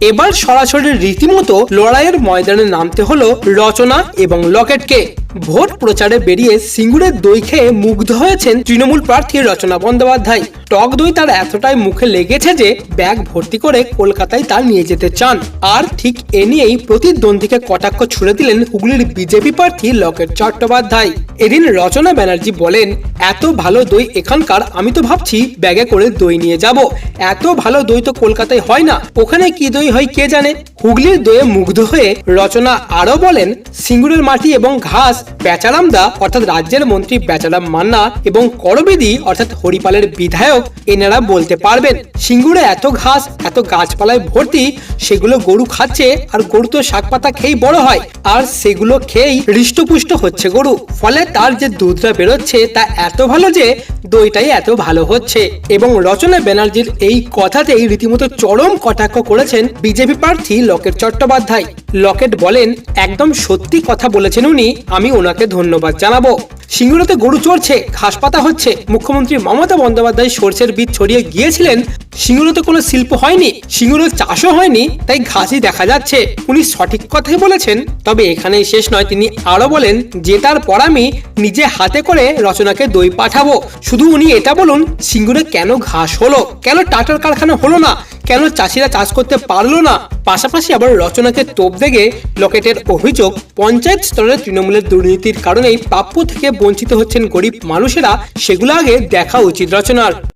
এবার সরাসরি রীতিমতো লড়াইয়ের ময়দানে নামতে হলো রচনা এবং লকেটকে। ভোট প্রচারে বেরিয়ে সিঙ্গুরের দই খেয়ে মুগ্ধ হয়েছেন তৃণমূল প্রার্থী রচনা বন্দ্যোপাধ্যায়। টক দই তার এতটাই মুখে লেগেছে যে ব্যাগ ভর্তি করে কলকাতায় তার নিয়ে যেতে চান। আর ঠিক এ নিয়েই প্রতিদ্বন্দ্বীকে কটাক্ষ ছুড়ে দিলেন হুগলির বিজেপি প্রার্থী লকেট চট্টোপাধ্যায়। এদিন রচনা ব্যানার্জি বলেন, এত ভালো দই এখানকার, আমি তো ভাবছি ব্যাগে করে দই নিয়ে যাব। এত ভালো দই তো কলকাতায় হয় না, ওখানে কি দই হয় কে জানে? হুগলির দোয়ে মুগ্ধ হয়ে রচনা আরও বলেন, সিঙ্গুরের মাটি এবং ঘাস বেচারাম দা, অর্থাৎ রাজ্যের মন্ত্রী বেচারাম মান্না এবং করবেদি, অর্থাৎ হরিপালের বিধায়ক, এনারা বলতে পারবেন, সিঙ্গুরে এত ঘাস, এত গাছপালায় ভর্তি সেগুলো গরু খাচ্ছে আর গরু তো শাক পাতা খেয়েই বড় হয়, আর সেগুলো খেয়েই হৃষ্টপুষ্ট হচ্ছে গরু। ফলে তার যে দুধটা বেরোচ্ছে তা এত ভালো যে দইটাই এত ভালো হচ্ছে। এবং রচনা ব্যানার্জির এই কথাতেই রীতিমতো চরম কটাক্ষ করেছেন বিজেপি প্রার্থী লকেট চট্টোপাধ্যায়। লকেট বলেন, একদম সত্যি কথা বলেছেন উনি, আমি ওনাকে ধন্যবাদ জানাব। সিঙ্গুরাতে গরু চড়ছে, ঘাস পাতা হচ্ছে। মুখ্যমন্ত্রী মমতা বন্দ্যোপাধ্যায় সর্ষের বীজ ছড়িয়ে গিয়েছিলেন। সিঙ্গুরাতে কোনো শিল্প হয়নি, সিঙ্গুরের চাষও হয়নি, তাই ঘাসই দেখা যাচ্ছে। উনি সঠিক কথাই বলেছেন, তবে এখানেই শেষ নয়, তিনি আরও বলেন যে তার পর আমি নিজে হাতে করে রচনাকে দই পাঠাবো। শুধু উনি এটা বলুন, সিঙ্গুরে কেন ঘাস হলো? কেন টাটার কারখানা হলো না? কেন চাষিরা চাষ করতে পারল না? পাশাপাশি আবার রচনাকে তোপ দেগে লকেটের অভিযোগ, পঞ্চায়েত স্তরের তৃণমূলের দুর্নীতির কারণেই প্রাপ্য থেকে বঞ্চিত হচ্ছেন গরিব মানুষেরা, সেগুলো আগে দেখা উচিত রচনার।